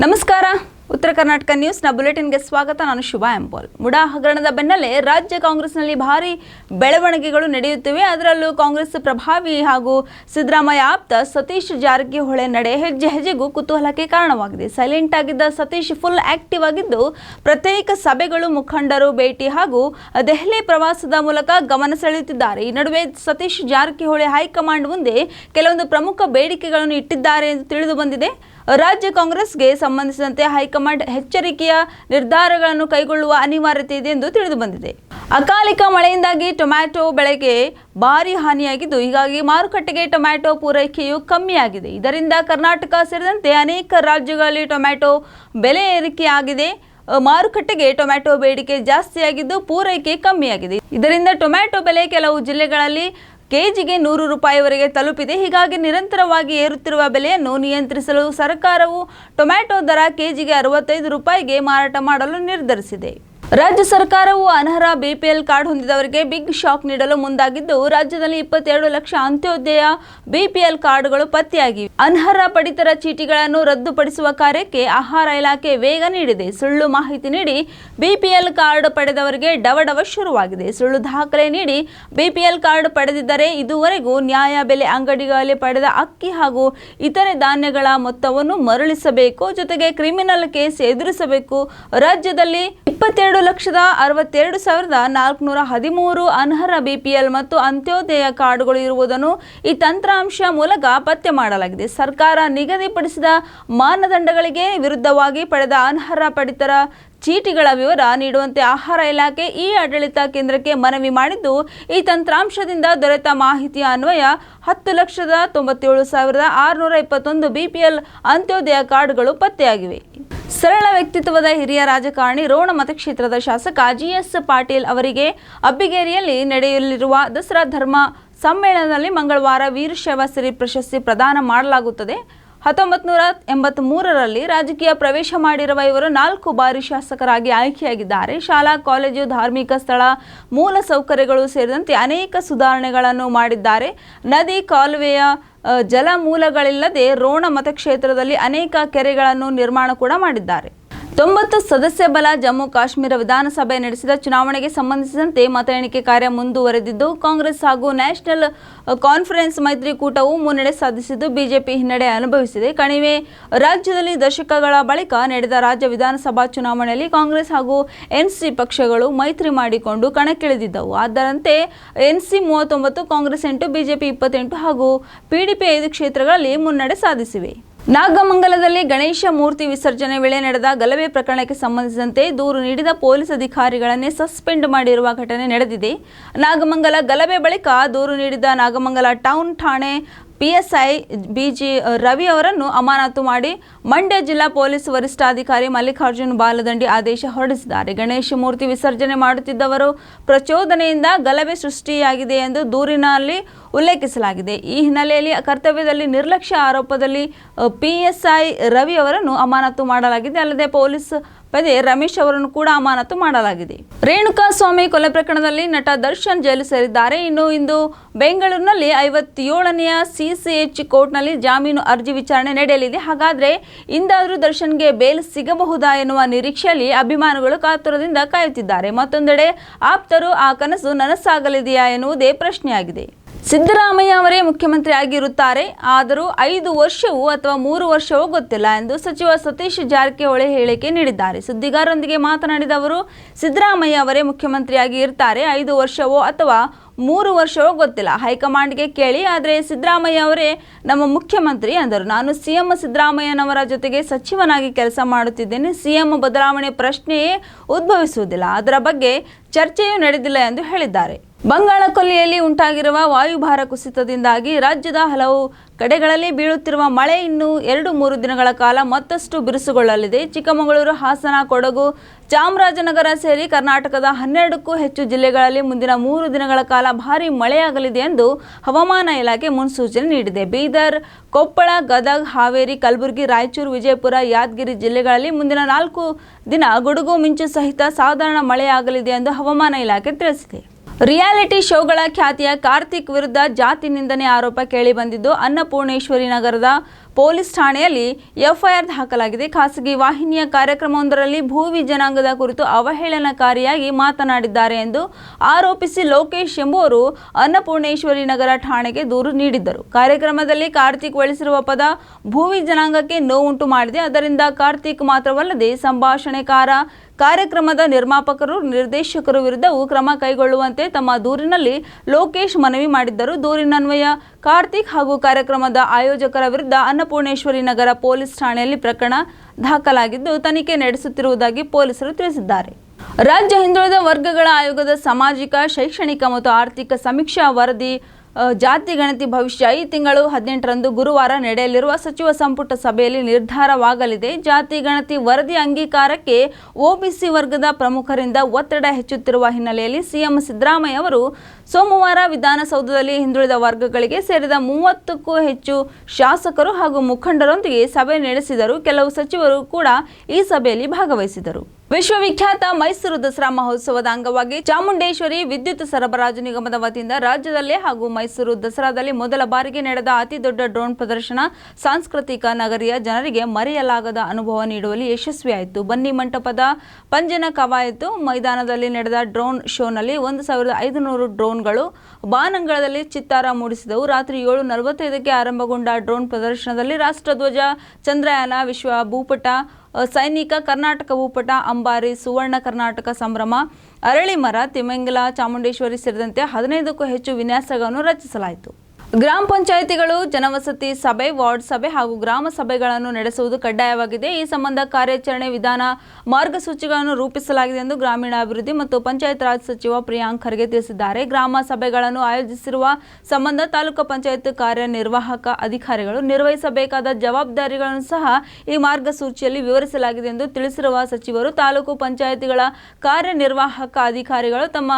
ನಮಸ್ಕಾರ. ಉತ್ತರ ಕರ್ನಾಟಕ ನ್ಯೂಸ್ನ ಬುಲೆಟಿನ್ಗೆ ಸ್ವಾಗತ. ನಾನು ಶುಭ ಎಂಪೋಲ್ ಮುಡಾ ಹಗರಣದ ಬೆನ್ನಲ್ಲೇ ರಾಜ್ಯ ಕಾಂಗ್ರೆಸ್ನಲ್ಲಿ ಭಾರಿ ಬೆಳವಣಿಗೆಗಳು ನಡೆಯುತ್ತಿವೆ. ಅದರಲ್ಲೂ ಕಾಂಗ್ರೆಸ್ ಪ್ರಭಾವಿ ಹಾಗೂ ಸಿದ್ದರಾಮಯ್ಯ ಆಪ್ತ ಸತೀಶ್ ಜಾರಕಿಹೊಳಿ ನಡೆ ಹೆಜ್ಜೆ ಹೆಜ್ಜೆಗೂ ಕುತೂಹಲಕ್ಕೆ ಕಾರಣವಾಗಿದೆ. ಸೈಲೆಂಟ್ ಆಗಿದ್ದ ಸತೀಶ್ ಫುಲ್ ಆಕ್ಟಿವ್ ಆಗಿದ್ದು, ಪ್ರತ್ಯೇಕ ಸಭೆಗಳು ಮುಖಂಡರು ಭೇಟಿ ಹಾಗೂ ದೆಹಲಿ ಪ್ರವಾಸದ ಮೂಲಕ ಗಮನ ಸೆಳೆಯುತ್ತಿದ್ದಾರೆ. ಈ ನಡುವೆ ಸತೀಶ್ ಜಾರಕಿಹೊಳಿ ಹೈಕಮಾಂಡ್ ಮುಂದೆ ಕೆಲವೊಂದು ಪ್ರಮುಖ ಬೇಡಿಕೆಗಳನ್ನು ಇಟ್ಟಿದ್ದಾರೆ ಎಂದು ತಿಳಿದು ಬಂದಿದೆ. ರಾಜ್ಯ ಕಾಂಗ್ರೆಸ್ಗೆ ಸಂಬಂಧಿಸಿದಂತೆ ಹೈಕಮಾಂಡ್ ಎಚ್ಚರಿಕೆಯ ನಿರ್ಧಾರಗಳನ್ನು ಕೈಗೊಳ್ಳುವ ಅನಿವಾರ್ಯತೆ ಇದೆ ಎಂದು ತಿಳಿದು ಬಂದಿದೆ. ಅಕಾಲಿಕ ಮಳೆಯಿಂದಾಗಿ ಟೊಮ್ಯಾಟೊ ಬೆಳೆಗೆ ಭಾರಿ ಹಾನಿಯಾಗಿದ್ದು, ಹೀಗಾಗಿ ಮಾರುಕಟ್ಟೆಗೆ ಟೊಮ್ಯಾಟೊ ಪೂರೈಕೆಯು ಕಮ್ಮಿಯಾಗಿದೆ. ಇದರಿಂದ ಕರ್ನಾಟಕ ಸೇರಿದಂತೆ ಅನೇಕ ರಾಜ್ಯಗಳಲ್ಲಿ ಟೊಮ್ಯಾಟೊ ಬೆಲೆ ಏರಿಕೆಯಾಗಿದೆ. ಮಾರುಕಟ್ಟೆಗೆ ಟೊಮ್ಯಾಟೊ ಬೇಡಿಕೆ ಜಾಸ್ತಿಯಾಗಿದ್ದು, ಪೂರೈಕೆ ಕಮ್ಮಿಯಾಗಿದೆ. ಇದರಿಂದ ಟೊಮ್ಯಾಟೊ ಬೆಲೆ ಕೆಲವು ಜಿಲ್ಲೆಗಳಲ್ಲಿ ಕೆಜಿಗೆ ನೂರು ರೂಪಾಯಿವರೆಗೆ ತಲುಪಿದೆ. ಹೀಗಾಗಿ ನಿರಂತರವಾಗಿ ಏರುತ್ತಿರುವ ಬೆಲೆಯನ್ನು ನಿಯಂತ್ರಿಸಲು ಸರ್ಕಾರವು ಟೊಮ್ಯಾಟೊ ದರ ಕೆಜಿಗೆ ಅರವತ್ತೈದು ರೂಪಾಯಿಗೆ ಮಾರಾಟ ಮಾಡಲು ನಿರ್ಧರಿಸಿದೆ. ರಾಜ್ಯ ಸರ್ಕಾರವು ಅನರ್ಹ ಬಿಪಿಎಲ್ ಕಾರ್ಡ್ ಹೊಂದಿದವರಿಗೆ ಬಿಗ್ ಶಾಕ್ ನೀಡಲು ಮುಂದಾಗಿದ್ದು, ರಾಜ್ಯದಲ್ಲಿ ಇಪ್ಪತ್ತೆರಡು ಲಕ್ಷ ಅಂತ್ಯೋದಯ ಬಿಪಿಎಲ್ ಕಾರ್ಡ್ಗಳು ಪತ್ತೆಯಾಗಿವೆ. ಅನರ್ಹ ಪಡಿತರ ಚೀಟಿಗಳನ್ನು ರದ್ದುಪಡಿಸುವ ಕಾರ್ಯಕ್ಕೆ ಆಹಾರ ಇಲಾಖೆ ವೇಗ ನೀಡಿದೆ. ಸುಳ್ಳು ಮಾಹಿತಿ ನೀಡಿ ಬಿಪಿಎಲ್ ಕಾರ್ಡ್ ಪಡೆದವರಿಗೆ ಡವಡವ ಶುರುವಾಗಿದೆ. ಸುಳ್ಳು ದಾಖಲೆ ನೀಡಿ ಬಿಪಿಎಲ್ ಕಾರ್ಡ್ ಪಡೆದಿದ್ದರೆ ಇದುವರೆಗೂ ನ್ಯಾಯ ಬೆಲೆ ಅಂಗಡಿಗಳಲ್ಲಿ ಪಡೆದ ಅಕ್ಕಿ ಹಾಗೂ ಇತರೆ ಧಾನ್ಯಗಳ ಮೊತ್ತವನ್ನು ಮರಳಿಸಬೇಕು, ಜೊತೆಗೆ ಕ್ರಿಮಿನಲ್ ಕೇಸ್ ಎದುರಿಸಬೇಕು. ರಾಜ್ಯದಲ್ಲಿ ಇಪ್ಪತ್ತೆರಡು ಲಕ್ಷದ ಅರವತ್ತೆರಡು ಸಾವಿರದ ನಾಲ್ಕುನೂರ ಹದಿಮೂರು ಅನರ್ಹ ಬಿಪಿಎಲ್ ಮತ್ತು ಅಂತ್ಯೋದಯ ಕಾರ್ಡ್ಗಳು ಇರುವುದನ್ನು ಈ ತಂತ್ರಾಂಶ ಮೂಲಕ ಪತ್ತೆ ಮಾಡಲಾಗಿದೆ. ಸರ್ಕಾರ ನಿಗದಿಪಡಿಸಿದ ಮಾನದಂಡಗಳಿಗೆ ವಿರುದ್ಧವಾಗಿ ಪಡೆದ ಅನರ್ಹ ಪಡಿತರ ಚೀಟಿಗಳ ವಿವರ ನೀಡುವಂತೆ ಆಹಾರ ಇಲಾಖೆ ಈ ಆಡಳಿತ ಕೇಂದ್ರಕ್ಕೆ ಮನವಿ ಮಾಡಿದ್ದು, ಈ ತಂತ್ರಾಂಶದಿಂದ ದೊರೆತ ಮಾಹಿತಿಯ ಅನ್ವಯ ಹತ್ತು ಲಕ್ಷದ ತೊಂಬತ್ತೇಳು ಸಾವಿರದ ಆರುನೂರ ಇಪ್ಪತ್ತೊಂದು ಬಿಪಿಎಲ್ ಅಂತ್ಯೋದಯ ಕಾರ್ಡ್ಗಳು ಪತ್ತೆಯಾಗಿವೆ. ಸರಳ ವ್ಯಕ್ತಿತ್ವದ ಹಿರಿಯ ರಾಜಕಾರಣಿ ರೋಣ ಮತಕ್ಷೇತ್ರದ ಶಾಸಕ ಜಿಎಸ್ ಪಾಟೀಲ್ ಅವರಿಗೆ ಅಬ್ಬಿಗೇರಿಯಲ್ಲಿ ನಡೆಯಲಿರುವ ದಸರಾ ಧರ್ಮ ಸಮ್ಮೇಳನದಲ್ಲಿ ಮಂಗಳವಾರ ವೀರಶೈವ ಸಿರಿ ಪ್ರಶಸ್ತಿ ಪ್ರದಾನ ಮಾಡಲಾಗುತ್ತದೆ. ಹತ್ತೊಂಬತ್ತು ನೂರ ಎಂಬತ್ತ್ ಮೂರರಲ್ಲಿ ರಾಜಕೀಯ ಪ್ರವೇಶ ಮಾಡಿರುವ ಇವರು ನಾಲ್ಕು ಬಾರಿ ಶಾಸಕರಾಗಿ ಆಯ್ಕೆಯಾಗಿದ್ದಾರೆ. ಶಾಲಾ, ಕಾಲೇಜು, ಧಾರ್ಮಿಕ ಸ್ಥಳ, ಮೂಲ ಸೌಕರ್ಯಗಳು ಸೇರಿದಂತೆ ಅನೇಕ ಸುಧಾರಣೆಗಳನ್ನು ಮಾಡಿದ್ದಾರೆ. ನದಿ, ಕಾಲುವೆಯ ಜಲಮೂಲಗಳಿಲ್ಲದೆ ರೋಣ ಮತಕ್ಷೇತ್ರದಲ್ಲಿ ಅನೇಕ ಕೆರೆಗಳನ್ನು ನಿರ್ಮಾಣ ಕೂಡ ಮಾಡಿದ್ದಾರೆ. ತೊಂಬತ್ತು ಸದಸ್ಯ ಬಲ ಜಮ್ಮು ಕಾಶ್ಮೀರ ವಿಧಾನಸಭೆ ನಡೆಸಿದ ಚುನಾವಣೆಗೆ ಸಂಬಂಧಿಸಿದಂತೆ ಮತ ಎಣಿಕೆ ಕಾರ್ಯ ಮುಂದುವರೆದಿದ್ದು, ಕಾಂಗ್ರೆಸ್ ಹಾಗೂ ನ್ಯಾಷನಲ್ ಕಾನ್ಫರೆನ್ಸ್ ಮೈತ್ರಿಕೂಟವು ಮುನ್ನಡೆ ಸಾಧಿಸಿದ್ದು ಬಿಜೆಪಿ ಹಿನ್ನಡೆ ಅನುಭವಿಸಿದೆ. ಕಣಿವೆ ರಾಜ್ಯದಲ್ಲಿ ದಶಕಗಳ ಬಳಿಕ ನಡೆದ ರಾಜ್ಯ ವಿಧಾನಸಭಾ ಚುನಾವಣೆಯಲ್ಲಿ ಕಾಂಗ್ರೆಸ್ ಹಾಗೂ ಎನ್ಸಿ ಪಕ್ಷಗಳು ಮೈತ್ರಿ ಮಾಡಿಕೊಂಡು ಕಣಕ್ಕಿಳಿದಿದ್ದವು. ಅದರಂತೆ ಎನ್ಸಿ ಮೂವತ್ತೊಂಬತ್ತು, ಕಾಂಗ್ರೆಸ್ ಎಂಟು, ಬಿಜೆಪಿ ಇಪ್ಪತ್ತೆಂಟು ಹಾಗೂ ಪಿಡಿಪಿ ಐದು ಕ್ಷೇತ್ರಗಳಲ್ಲಿ ಮುನ್ನಡೆ ಸಾಧಿಸಿವೆ. ನಾಗಮಂಗಲದಲ್ಲಿ ಗಣೇಶ ಮೂರ್ತಿ ವಿಸರ್ಜನೆ ವೇಳೆ ನಡೆದ ಗಲಭೆ ಪ್ರಕರಣಕ್ಕೆ ಸಂಬಂಧಿಸಿದಂತೆ ದೂರು ನೀಡಿದ ಪೊಲೀಸ್ ಅಧಿಕಾರಿಗಳನ್ನೇ ಸಸ್ಪೆಂಡ್ ಮಾಡಿರುವ ಘಟನೆ ನಡೆದಿದೆ. ನಾಗಮಂಗಲ ಗಲಭೆ ಬಳಿಕ ದೂರು ನೀಡಿದ ನಾಗಮಂಗಲ ಟೌನ್ ಠಾಣೆ ಪಿಎಸ್ಐ, ಬಿಜಿ ರವಿ ಅವರನ್ನು ಅಮಾನತು ಮಾಡಿ ಮಂಡ್ಯ ಜಿಲ್ಲಾ ಪೊಲೀಸ್ ವರಿಷ್ಠಾಧಿಕಾರಿ ಮಲ್ಲಿಕಾರ್ಜುನ್ ಬಾಲದಂಡಿ ಆದೇಶ ಹೊರಡಿಸಿದ್ದಾರೆ. ಗಣೇಶ ಮೂರ್ತಿ ವಿಸರ್ಜನೆ ಮಾಡುತ್ತಿದ್ದವರು ಪ್ರಚೋದನೆಯಿಂದ ಗಲಭೆ ಸೃಷ್ಟಿಯಾಗಿದೆ ಎಂದು ದೂರಿನಲ್ಲಿ ಉಲ್ಲೇಖಿಸಲಾಗಿದೆ. ಈ ಹಿನ್ನೆಲೆಯಲ್ಲಿ ಕರ್ತವ್ಯದಲ್ಲಿ ನಿರ್ಲಕ್ಷ್ಯ ಆರೋಪದಲ್ಲಿ ಪಿಎಸ್ಐ ರವಿ ಅವರನ್ನು ಅಮಾನತು ಮಾಡಲಾಗಿದೆ. ಅಲ್ಲದೆ ಪೊಲೀಸ್ ಪದೇ ರಮೇಶ್ ಅವರನ್ನು ಕೂಡ ಅಮಾನತು ಮಾಡಲಾಗಿದೆ. ರೇಣುಕಾ ಸ್ವಾಮಿ ಕೊಲೆ ಪ್ರಕರಣದಲ್ಲಿ ನಟ ದರ್ಶನ್ ಜೈಲು ಸೇರಿದ್ದಾರೆ. ಇನ್ನು ಇಂದು ಬೆಂಗಳೂರಿನಲ್ಲಿ ಐವತ್ತೇಳನೆಯ ಸಿಸಿಎಚ್ ಕೋರ್ಟ್ನಲ್ಲಿ ಜಾಮೀನು ಅರ್ಜಿ ವಿಚಾರಣೆ ನಡೆಯಲಿದೆ. ಹಾಗಾದ್ರೆ ಇಂದಾದರೂ ದರ್ಶನ್ಗೆ ಬೇಲ್ ಸಿಗಬಹುದಾ ಎನ್ನುವ ನಿರೀಕ್ಷೆಯಲ್ಲಿ ಅಭಿಮಾನಿಗಳು ಕಾತುರದಿಂದ ಕಾಯುತ್ತಿದ್ದಾರೆ. ಮತ್ತೊಂದೆಡೆ ಆಪ್ತರು ಆ ಕನಸು ನನಸಾಗಲಿದೆಯಾ ಎನ್ನುವುದೇ ಪ್ರಶ್ನೆಯಾಗಿದೆ. ಸಿದ್ದರಾಮಯ್ಯ ಅವರೇ ಮುಖ್ಯಮಂತ್ರಿ ಆಗಿರುತ್ತಾರೆ. ಆದರೂ ಐದು ವರ್ಷವೂ ಅಥವಾ ಮೂರು ವರ್ಷವೂ ಗೊತ್ತಿಲ್ಲ ಎಂದು ಸಚಿವ ಸತೀಶ್ ಜಾರಕಿಹೊಳಿ ಹೇಳಿಕೆ ನೀಡಿದ್ದಾರೆ. ಸುದ್ದಿಗಾರರೊಂದಿಗೆ ಮಾತನಾಡಿದ ಅವರು, ಸಿದ್ದರಾಮಯ್ಯ ಅವರೇ ಮುಖ್ಯಮಂತ್ರಿಯಾಗಿ ಇರ್ತಾರೆ. ಐದು ವರ್ಷವೋ ಅಥವಾ ಮೂರು ವರ್ಷವೋ ಗೊತ್ತಿಲ್ಲ. ಹೈಕಮಾಂಡ್ಗೆ ಕೇಳಿ, ಆದರೆ ಸಿದ್ದರಾಮಯ್ಯ ಅವರೇ ನಮ್ಮ ಮುಖ್ಯಮಂತ್ರಿ ಅಂದರು. ನಾನು ಸಿಎಂ ಸಿದ್ದರಾಮಯ್ಯನವರ ಜೊತೆಗೆ ಸಚಿವನಾಗಿ ಕೆಲಸ ಮಾಡುತ್ತಿದ್ದೇನೆ. ಸಿಎಂ ಬದಲಾವಣೆ ಪ್ರಶ್ನೆಯೇ ಉದ್ಭವಿಸುವುದಿಲ್ಲ. ಅದರ ಬಗ್ಗೆ ಚರ್ಚೆಯೂ ನಡೆದಿಲ್ಲ ಎಂದು ಹೇಳಿದ್ದಾರೆ. ಬಂಗಾಳ ಕೊಲ್ಲಿಯಲ್ಲಿ ಉಂಟಾಗಿರುವ ವಾಯುಭಾರ ಕುಸಿತದಿಂದಾಗಿ ರಾಜ್ಯದ ಹಲವು ಕಡೆಗಳಲ್ಲಿ ಬೀಳುತ್ತಿರುವ ಮಳೆ ಇನ್ನು ಎರಡು ಮೂರು ದಿನಗಳ ಕಾಲ ಮತ್ತಷ್ಟು ಬಿರುಸುಗೊಳ್ಳಲಿದೆ. ಚಿಕ್ಕಮಗಳೂರು, ಹಾಸನ, ಕೊಡಗು, ಚಾಮರಾಜನಗರ ಸೇರಿ ಕರ್ನಾಟಕದ ಹನ್ನೆರಡಕ್ಕೂ ಹೆಚ್ಚು ಜಿಲ್ಲೆಗಳಲ್ಲಿ ಮುಂದಿನ ಮೂರು ದಿನಗಳ ಕಾಲ ಭಾರೀ ಮಳೆಯಾಗಲಿದೆ ಎಂದು ಹವಾಮಾನ ಇಲಾಖೆ ಮುನ್ಸೂಚನೆ ನೀಡಿದೆ. ಬೀದರ್, ಕೊಪ್ಪಳ, ಗದಗ್, ಹಾವೇರಿ, ಕಲಬುರಗಿ, ರಾಯಚೂರು, ವಿಜಯಪುರ, ಯಾದಗಿರಿ ಜಿಲ್ಲೆಗಳಲ್ಲಿ ಮುಂದಿನ ನಾಲ್ಕು ದಿನ ಗುಡುಗು, ಮಿಂಚು ಸಹಿತ ಸಾಧಾರಣ ಮಳೆಯಾಗಲಿದೆ ಎಂದು ಹವಾಮಾನ ಇಲಾಖೆ ತಿಳಿಸಿದೆ. ರಿಯಾಲಿಟಿ ಶೋಗಳ ಖ್ಯಾತಿಯ ಕಾರ್ತಿಕ್ ವಿರುದ್ಧ ಜಾತಿ ನಿಂದನೆ ಆರೋಪ ಕೇಳಿಬಂದಿದ್ದು ಅನ್ನಪೂರ್ಣೇಶ್ವರಿ ನಗರದ ಪೊಲೀಸ್ ಠಾಣೆಯಲ್ಲಿ ಎಫ್ಐಆರ್ ದಾಖಲಾಗಿದೆ. ಖಾಸಗಿ ವಾಹಿನಿಯ ಕಾರ್ಯಕ್ರಮವೊಂದರಲ್ಲಿ ಭೂವಿ ಜನಾಂಗದ ಕುರಿತು ಅವಹೇಳನಕಾರಿಯಾಗಿ ಮಾತನಾಡಿದ್ದಾರೆ ಎಂದು ಆರೋಪಿಸಿ ಲೋಕೇಶ್ ಎಂಬುವರು ಅನ್ನಪೂರ್ಣೇಶ್ವರಿ ನಗರ ಠಾಣೆಗೆ ದೂರು ನೀಡಿದ್ದರು. ಕಾರ್ಯಕ್ರಮದಲ್ಲಿ ಕಾರ್ತಿಕ್ ಬಳಸಿರುವ ಪದ ಭೂವಿ ಜನಾಂಗಕ್ಕೆ ನೋವುಂಟು ಮಾಡಿದೆ. ಅದರಿಂದ ಕಾರ್ತಿಕ್ ಮಾತ್ರವಲ್ಲದೆ ಸಂಭಾಷಣೆಕಾರ ಕಾರ್ಯಕ್ರಮದ ನಿರ್ಮಾಪಕರು, ನಿರ್ದೇಶಕರು ವಿರುದ್ಧವೂ ಕ್ರಮ ಕೈಗೊಳ್ಳುವಂತೆ ತಮ್ಮ ದೂರಿನಲ್ಲಿ ಲೋಕೇಶ್ ಮನವಿ ಮಾಡಿದ್ದರು. ದೂರಿನನ್ವಯ ಕಾರ್ತಿಕ್ ಹಾಗೂ ಕಾರ್ಯಕ್ರಮದ ಆಯೋಜಕರ ವಿರುದ್ಧ ಅನ್ನಪೂರ್ಣೇಶ್ವರಿ ನಗರ ಪೊಲೀಸ್ ಠಾಣೆಯಲ್ಲಿ ಪ್ರಕರಣ ದಾಖಲಾಗಿದ್ದು, ತನಿಖೆ ನಡೆಸುತ್ತಿರುವುದಾಗಿ ಪೊಲೀಸರು ತಿಳಿಸಿದ್ದಾರೆ. ರಾಜ್ಯ ಹಿಂದುಳಿದ ವರ್ಗಗಳ ಆಯೋಗದ ಸಾಮಾಜಿಕ, ಶೈಕ್ಷಣಿಕ ಮತ್ತು ಆರ್ಥಿಕ ಸಮೀಕ್ಷಾ ವರದಿ ಜಾತಿ ಗಣತಿ ಭವಿಷ್ಯ ಈ ತಿಂಗಳು ಹದಿನೆಂಟರಂದು ಗುರುವಾರ ನಡೆಯಲಿರುವ ಸಚಿವ ಸಂಪುಟ ಸಭೆಯಲ್ಲಿ ನಿರ್ಧಾರವಾಗಲಿದೆ. ಜಾತಿ ಗಣತಿ ವರದಿ ಅಂಗೀಕಾರಕ್ಕೆ ಒಬಿಸಿ ವರ್ಗದ ಪ್ರಮುಖರಿಂದ ಒತ್ತಡ ಹೆಚ್ಚುತ್ತಿರುವ ಹಿನ್ನೆಲೆಯಲ್ಲಿ ಸಿಎಂ ಸಿದ್ದರಾಮಯ್ಯ ಅವರು ಸೋಮವಾರ ವಿಧಾನಸೌಧದಲ್ಲಿ ಹಿಂದುಳಿದ ವರ್ಗಗಳಿಗೆ ಸೇರಿದ ಮೂವತ್ತಕ್ಕೂ ಹೆಚ್ಚು ಶಾಸಕರು ಹಾಗೂ ಮುಖಂಡರೊಂದಿಗೆ ಸಭೆ ನಡೆಸಿದರು. ಕೆಲವು ಸಚಿವರು ಕೂಡ ಈ ಸಭೆಯಲ್ಲಿ ಭಾಗವಹಿಸಿದರು. ವಿಶ್ವವಿಖ್ಯಾತ ಮೈಸೂರು ದಸರಾ ಮಹೋತ್ಸವದ ಅಂಗವಾಗಿ ಚಾಮುಂಡೇಶ್ವರಿ ವಿದ್ಯುತ್ ಸರಬರಾಜು ನಿಗಮದ ವತಿಯಿಂದ ರಾಜ್ಯದಲ್ಲೇ ಹಾಗೂ ಮೈಸೂರು ದಸರಾದಲ್ಲಿ ಮೊದಲ ಬಾರಿಗೆ ನಡೆದ ಅತಿದೊಡ್ಡ ಡ್ರೋನ್ ಪ್ರದರ್ಶನ ಸಾಂಸ್ಕೃತಿಕ ನಗರಿಯ ಜನರಿಗೆ ಮರೆಯಲಾಗದ ಅನುಭವ ನೀಡುವಲ್ಲಿ ಯಶಸ್ವಿಯಾಯಿತು. ಬನ್ನಿ ಮಂಟಪದ ಪಂಜನ ಕವಾಯತು ಮೈದಾನದಲ್ಲಿ ನಡೆದ ಡ್ರೋನ್ ಶೋನಲ್ಲಿ ಒಂದು ಸಾವಿರದ ಐದುನೂರು ಡ್ರೋನ್ಗಳು ಬಾನಂಗಳದಲ್ಲಿ ಚಿತ್ತಾರ ಮೂಡಿಸಿದವು. ರಾತ್ರಿ ಏಳು ನಲವತ್ತೈದಕ್ಕೆ ಆರಂಭಗೊಂಡ ಡ್ರೋನ್ ಪ್ರದರ್ಶನದಲ್ಲಿ ರಾಷ್ಟ್ರಧ್ವಜ, ಚಂದ್ರಯಾನ, ವಿಶ್ವ ಭೂಪಟ ಸೈನಿಕ ಕರ್ನಾಟಕ ಭೂಪಟ ಅಂಬಾರಿ, ಸುವರ್ಣ ಕರ್ನಾಟಕ ಸಂಭ್ರಮ ಅರಳಿಮರ ತಿಮಿಂಗಲ, ಚಾಮುಂಡೇಶ್ವರಿ ಸೇರಿದಂತೆ ಹದಿನೈದಕ್ಕೂ ಹೆಚ್ಚು ವಿನ್ಯಾಸಗಳನ್ನು ರಚಿಸಲಾಯಿತು. ಗ್ರಾಮ ಪಂಚಾಯಿತಿಗಳು, ಜನವಸತಿ ಸಭೆ, ವಾರ್ಡ್ ಸಭೆ ಹಾಗೂ ಗ್ರಾಮ ಸಭೆಗಳನ್ನು ನಡೆಸುವುದು ಕಡ್ಡಾಯವಾಗಿದೆ. ಈ ಸಂಬಂಧ ಕಾರ್ಯಾಚರಣೆ ವಿಧಾನ ಮಾರ್ಗಸೂಚಿಗಳನ್ನು ರೂಪಿಸಲಾಗಿದೆ ಎಂದು ಗ್ರಾಮೀಣಾಭಿವೃದ್ಧಿ ಮತ್ತು ಪಂಚಾಯತ್ ರಾಜ್ ಸಚಿವ ಪ್ರಿಯಾಂಕ್ ಖರ್ಗೆ ತಿಳಿಸಿದ್ದಾರೆ. ಗ್ರಾಮ ಸಭೆಗಳನ್ನು ಆಯೋಜಿಸಿರುವ ಸಂಬಂಧ ತಾಲೂಕು ಪಂಚಾಯತ್ ಕಾರ್ಯನಿರ್ವಾಹಕ ಅಧಿಕಾರಿಗಳು ನಿರ್ವಹಿಸಬೇಕಾದ ಜವಾಬ್ದಾರಿಗಳನ್ನು ಸಹ ಈ ಮಾರ್ಗಸೂಚಿಯಲ್ಲಿ ವಿವರಿಸಲಾಗಿದೆ ಎಂದು ತಿಳಿಸಿರುವ ಸಚಿವರು, ತಾಲೂಕು ಪಂಚಾಯಿತಿಗಳ ಕಾರ್ಯನಿರ್ವಾಹಕ ಅಧಿಕಾರಿಗಳು ತಮ್ಮ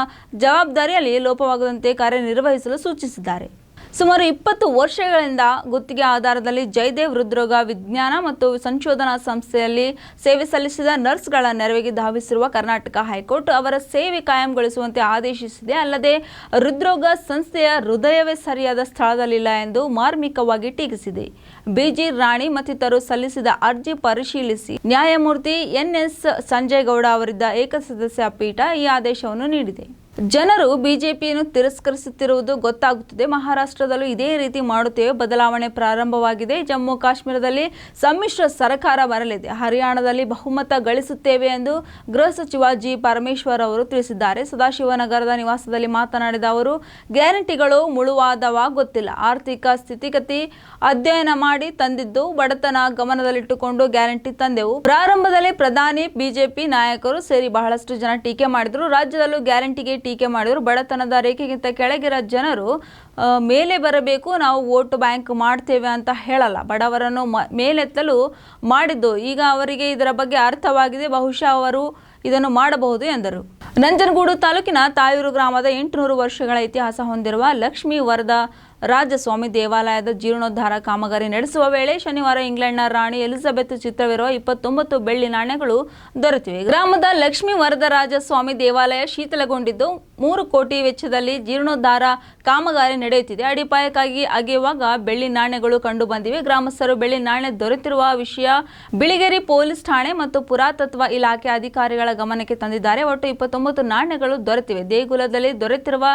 ಜವಾಬ್ದಾರಿಯಲ್ಲಿ ಲೋಪವಾಗದಂತೆ ಕಾರ್ಯನಿರ್ವಹಿಸಲು ಸೂಚಿಸಿದ್ದಾರೆ. ಸುಮಾರು ಇಪ್ಪತ್ತು ವರ್ಷಗಳಿಂದ ಗುತ್ತಿಗೆ ಆಧಾರದಲ್ಲಿ ಜಯದೇವ್ ಹೃದ್ರೋಗ ವಿಜ್ಞಾನ ಮತ್ತು ಸಂಶೋಧನಾ ಸಂಸ್ಥೆಯಲ್ಲಿ ಸೇವೆ ಸಲ್ಲಿಸಿದ ನರ್ಸ್ಗಳ ನೆರವಿಗೆ ಧಾವಿಸಿರುವ ಕರ್ನಾಟಕ ಹೈಕೋರ್ಟ್ ಅವರ ಸೇವೆ ಕಾಯಂಗೊಳಿಸುವಂತೆ ಆದೇಶಿಸಿದೆ. ಅಲ್ಲದೆ ಹೃದ್ರೋಗ ಸಂಸ್ಥೆಯ ಹೃದಯವೇ ಸರಿಯಾದ ಸ್ಥಳದಲ್ಲಿಲ್ಲ ಎಂದು ಮಾರ್ಮಿಕವಾಗಿ ಟೀಕಿಸಿದೆ. ಬಿಜಿ ರಾಣಿ ಮತ್ತಿತರರು ಸಲ್ಲಿಸಿದ ಅರ್ಜಿ ಪರಿಶೀಲಿಸಿ ನ್ಯಾಯಮೂರ್ತಿ ಎನ್ಎಸ್ ಸಂಜಯ್ ಗೌಡ ಅವರಿದ್ದ ಏಕಸದಸ್ಯ ಪೀಠ ಈ ಆದೇಶವನ್ನು ನೀಡಿದೆ. ಜನರು ಬಿಜೆಪಿಯನ್ನು ತಿರಸ್ಕರಿಸುತ್ತಿರುವುದು ಗೊತ್ತಾಗುತ್ತದೆ. ಮಹಾರಾಷ್ಟ್ರದಲ್ಲೂ ಇದೇ ರೀತಿ ಮಾಡುತ್ತೇವೆ. ಬದಲಾವಣೆ ಪ್ರಾರಂಭವಾಗಿದೆ. ಜಮ್ಮು ಕಾಶ್ಮೀರದಲ್ಲಿ ಸಮ್ಮಿಶ್ರ ಸರ್ಕಾರ ಬರಲಿದೆ. ಹರಿಯಾಣದಲ್ಲಿ ಬಹುಮತ ಗಳಿಸುತ್ತೇವೆ ಎಂದು ಗೃಹ ಸಚಿವ ಜಿ. ಪರಮೇಶ್ವರ್ ಅವರು ತಿಳಿಸಿದ್ದಾರೆ. ಸದಾಶಿವನಗರದ ನಿವಾಸದಲ್ಲಿ ಮಾತನಾಡಿದ ಅವರು, ಗ್ಯಾರಂಟಿಗಳು ಮುಳುವಾದವ ಗೊತ್ತಿಲ್ಲ. ಆರ್ಥಿಕ ಸ್ಥಿತಿಗತಿ ಅಧ್ಯಯನ ಮಾಡಿ ತಂದಿದ್ದು ಬಡತನ ಗಮನದಲ್ಲಿಟ್ಟುಕೊಂಡು ಗ್ಯಾರಂಟಿ ತಂದೆವು. ಪ್ರಾರಂಭದಲ್ಲಿ ಪ್ರಧಾನಿ, ಬಿಜೆಪಿ ನಾಯಕರು ಸೇರಿ ಬಹಳಷ್ಟು ಜನ ಟೀಕೆ ಮಾಡಿದರು. ರಾಜ್ಯದಲ್ಲೂ ಗ್ಯಾರಂಟಿಗೆ ಟೀಕೆ ಮಾಡಿದರು. ಬಡತನದ ರೇಖೆಗಿಂತ ಕೆಳಗಿರೋ ಜನರು ಮೇಲೆ ಬರಬೇಕು, ನಾವು ವೋಟ್ ಬ್ಯಾಂಕ್ ಮಾಡ್ತೇವೆ ಅಂತ ಹೇಳಲ್ಲ. ಬಡವರನ್ನು ಮೇಲೆತ್ತಲು ಮಾಡಿದ್ದು. ಈಗ ಅವರಿಗೆ ಇದರ ಬಗ್ಗೆ ಅರ್ಥವಾಗಿದೆ. ಬಹುಶಃ ಅವರು ಇದನ್ನು ಮಾಡಬಹುದು ಎಂದರು. ನಂಜನಗೂಡು ತಾಲೂಕಿನ ತಾಯೂರು ಗ್ರಾಮದ ಎಂಟುನೂರು ವರ್ಷಗಳ ಇತಿಹಾಸ ಹೊಂದಿರುವ ಲಕ್ಷ್ಮೀ ವರದ ರಾಜಸ್ವಾಮಿ ದೇವಾಲಯದ ಜೀರ್ಣೋದ್ಧಾರ ಕಾಮಗಾರಿ ನಡೆಸುವ ವೇಳೆ ಶನಿವಾರ ಇಂಗ್ಲೆಂಡ್ನ ರಾಣಿ ಎಲಿಜಬೆತ್ ಚಿತ್ರವಿರುವ ಇಪ್ಪತ್ತೊಂಬತ್ತು ಬೆಳ್ಳಿ ನಾಣ್ಯಗಳು ದೊರೆತಿವೆ. ಗ್ರಾಮದ ಲಕ್ಷ್ಮೀ ವರದರಾಜ ಸ್ವಾಮಿ ದೇವಾಲಯ ಶೀತಲಗೊಂಡಿದ್ದು ಮೂರು ಕೋಟಿ ವೆಚ್ಚದಲ್ಲಿ ಜೀರ್ಣೋದ್ಧಾರ ಕಾಮಗಾರಿ ನಡೆಯುತ್ತಿದೆ. ಅಡಿಪಾಯಕ್ಕಾಗಿ ಅಗೆಯುವಾಗ ಬೆಳ್ಳಿ ನಾಣ್ಯಗಳು ಕಂಡು ಬಂದಿವೆ ಗ್ರಾಮಸ್ಥರು ಬೆಳ್ಳಿ ನಾಣ್ಯ ದೊರೆತಿರುವ ವಿಷಯ ಬಿಳಿಗೆರೆ ಪೊಲೀಸ್ ಠಾಣೆ ಮತ್ತು ಪುರಾತತ್ವ ಇಲಾಖೆ ಅಧಿಕಾರಿಗಳ ಗಮನಕ್ಕೆ ತಂದಿದ್ದಾರೆ. ಒಟ್ಟು ಇಪ್ಪತ್ತೊಂಬತ್ತು ನಾಣ್ಯಗಳು ದೊರೆತಿವೆ. ದೇಗುಲದಲ್ಲಿ ದೊರೆತಿರುವ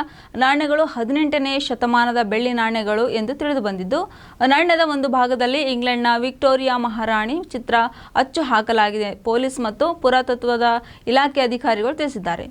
ನಾಣ್ಯಗಳು ಹದಿನೆಂಟನೇ ಶತಮಾನದ ಬೆಳ್ಳಿ ನಾಣ್ಯಗಳು ಎಂದು ತಿಳಿದು ಬಂದಿದ್ದು ನಾಣ್ಯದ ಒಂದು ಭಾಗದಲ್ಲಿ ಇಂಗ್ಲೆಂಡ್ನ ವಿಕ್ಟೋರಿಯಾ ಮಹಾರಾಣಿ ಚಿತ್ರ ಅಚ್ಚು ಹಾಕಲಾಗಿದೆ ಪೊಲೀಸ್ ಮತ್ತು ಪುರಾತತ್ವದ ಇಲಾಖೆ ಅಧಿಕಾರಿಗಳು ತಿಳಿಸಿದ್ದಾರೆ.